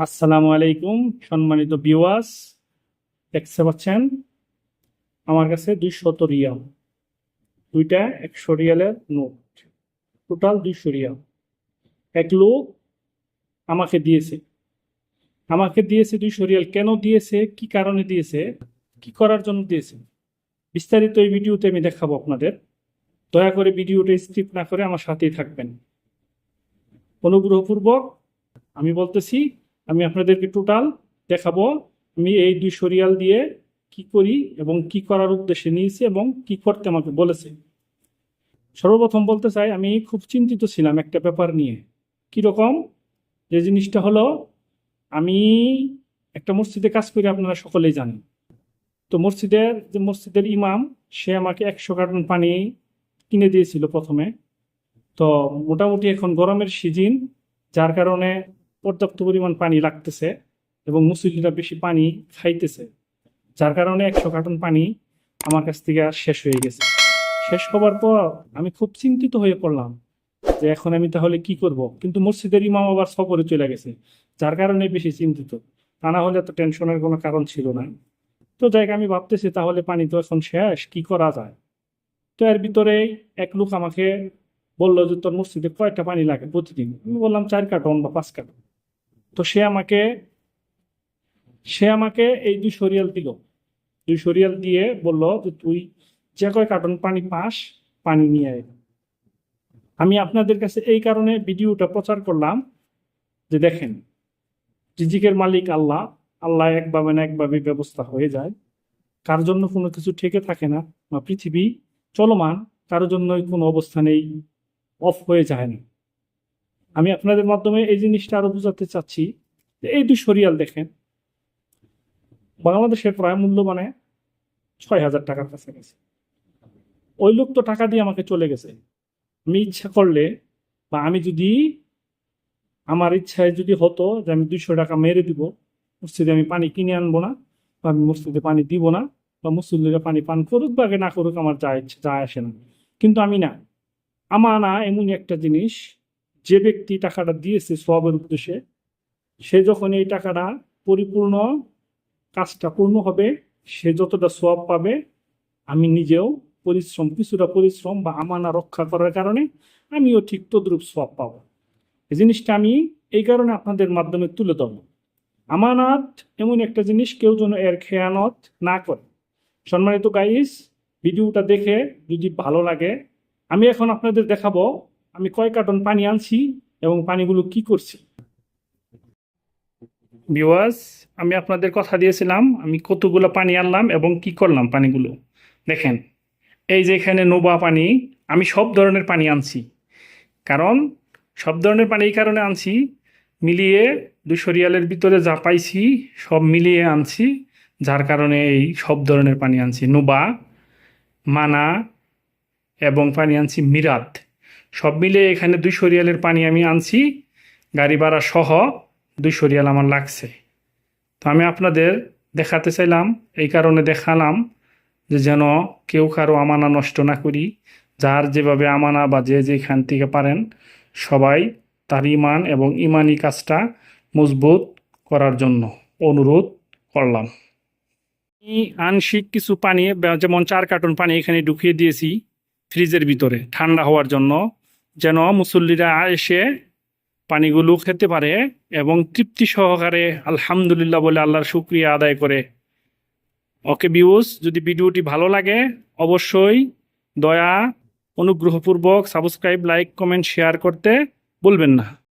আসসালামু আলাইকুম, সম্মানিত ভিউয়ার্স। দেখতে পাচ্ছেন, আমার কাছে দুইশত রিয়াল। দুইটা একশো রিয়ালের নোট। টোটাল দুইশো রিয়াল। এক লোক আমাকে দিয়েছে। আমাকে দিয়েছে দুইশো রিয়াল। কেন দিয়েছে? কি কারণে দিয়েছে? কি করার জন্য দিয়েছে? বিস্তারিত এই ভিডিওতে আমি দেখাবো আপনাদের। দয়া করে ভিডিওটা স্কিপ না করে আমার সাথেই থাকবেন। অনুগ্রহপূর্বক আমি বলতেছি আমি আপনাদেরকে টোটাল দেখাবো আমি এই দুই সরিয়াল দিয়ে কি করি এবং কি করার উদ্দেশ্যে নিয়েছি এবং কি করতে আমাকে বলেছে। সর্বপ্রথম বলতে চাই, আমি খুব চিন্তিত ছিলাম একটা ব্যাপার নিয়ে। কীরকম? যে জিনিসটা হলো, আমি একটা মসজিদে কাজ করি, আপনারা সকলেই জানেন। তো মসজিদের, যে মসজিদের ইমাম, সে আমাকে একশো কার্টন পানি কিনে দিয়েছিল প্রথমে। তো মোটামুটি এখন গরমের সিজন, যার কারণে পর্যাপ্ত পরিমাণ পানি লাগতেছে এবং মুসলিমরা বেশি পানি খাইতেছে, যার কারণে একশো কার্টন পানি আমার কাছ থেকে শেষ হয়ে গেছে। শেষ হবার পর আমি খুব চিন্তিত হয়ে পড়লাম যে এখন আমি তাহলে কি করব? কিন্তু মসজিদের ইমাম আবার সফরে চলে গেছে, যার কারণে বেশি চিন্তিত। তা না হলে তো টেনশনের কোনো কারণ ছিল না। তো জায়গা আমি ভাবতেছি তাহলে পানি তো এখন শেষ, কি করা যায়? তো এর ভিতরে এক লোক আমাকে বলল যে, তোর মসজিদে কয়টা পানি লাগে প্রতিদিন? আমি বললাম, চার কার্টন বা পাঁচ কার্টন। তো সে আমাকে সে আমাকে এই দুই সরিয়াল দিল। দুই সরিয়াল দিয়ে বলল যে, তুই যে কয় কার্টন পানি পাস, পানি নিয়ে আয়। আমি আপনাদের কাছে এই কারণে ভিডিওটা প্রচার করলাম যে, দেখেন, রিজিকের মালিক আল্লাহ। আল্লাহ একভাবে না একভাবে ব্যবস্থা হয়ে যায়। কার জন্য কোনো কিছু ঠেকে থাকে না। বা পৃথিবী চলমান, কারোর জন্যই কোনো অবস্থানেই অফ হয়ে যায় না। আমি আপনাদের মাধ্যমে এই জিনিসটা আরও বোঝাতে চাচ্ছি যে এই দুই সরিয়াল দেখেন বাংলাদেশের প্রায় মূল্য মানে ছয় হাজার টাকার কাছাকাছি। ওই লোক তো টাকা দিয়ে আমাকে চলে গেছে। আমি ইচ্ছা করলে বা আমি যদি আমার ইচ্ছায় যদি হতো যে আমি দুইশো টাকা মেরে দিব, মসজিদে আমি পানি কিনে আনব না বা আমি মসজিদে পানি দিব না বা মুসল্লিরা পানি পান করুক বা না করুক, আমার যা ইচ্ছে যায় আসে না। কিন্তু আমি না। আমানা এমন একটা জিনিস যে ব্যক্তি টাকাটা দিয়েছে সবের উদ্দেশ্যে, সে যখন এই টাকাটা পরিপূর্ণ কাজটা পূর্ণ হবে, সে যতটা সব পাবে, আমি নিজেও পরিশ্রম, কিছুটা পরিশ্রম বা আমানা রক্ষা করার কারণে আমিও ঠিক তদ্রূপ সব পাবো। এই জিনিসটা আমি এই কারণে আপনাদের মাধ্যমে তুলে ধরব। আমানত এমন একটা জিনিস কেউ যেন এর খেয়ানত না করে। সম্মানিত গাইস ভিডিওটা দেখে যদি ভালো লাগে, আমি এখন আপনাদের দেখাবো আমি কয় কার্টন পানি আনছি এবং পানিগুলো কি করছি? ভিওয়ার্স আমি আপনাদের কথা দিয়েছিলাম, আমি কতগুলো পানি আনলাম এবং কি করলাম পানিগুলো? দেখেন, এই যে এখানে নোবা পানি, আমি সব ধরনের পানি আনছি। কারণ, সব ধরনের পানি এই কারণে আনছি, মিলিয়ে দুশো রিয়ালের ভিতরে যা পাইছি, সব মিলিয়ে আনছি, যার কারণে এই সব ধরনের পানি আনছি। নোবা, মানা এবং পানি আনছি মিরাত। সব মিলে এখানে দুইশো রিয়ালের পানি আমি আনছি, গাড়ি ভাড়া সহ দুইশো রিয়াল আমার লাগছে। তো আমি আপনাদের দেখাতে চাইলাম, এই কারণে দেখালাম যে যেন কেউ কারও আমানা নষ্ট না করি, যার যেভাবে আমানা বা যে যেখান থেকে পারেন, সবাই তার ইমান এবং ইমানি কাজটা মজবুত করার জন্য অনুরোধ করলাম। আংশিক কিছু পানি, যেমন চার কার্টন পানি এখানে ঢুকিয়ে দিয়েছি ফ্রিজের ভিতরে, ঠান্ডা হওয়ার জন্য। যেন মুসল্লিরা এসে পানিগুলো খেতে পারে এবং তৃপ্তি সহকারে আলহামদুলিল্লাহ বলে আল্লাহর শুক্রিয়া আদায় করে। ওকে বিউস যদি ভিডিওটি ভালো লাগে, অবশ্যই দয়া, অনুগ্রহপূর্বক সাবস্ক্রাইব লাইক কমেন্ট শেয়ার করতে বলবেন না।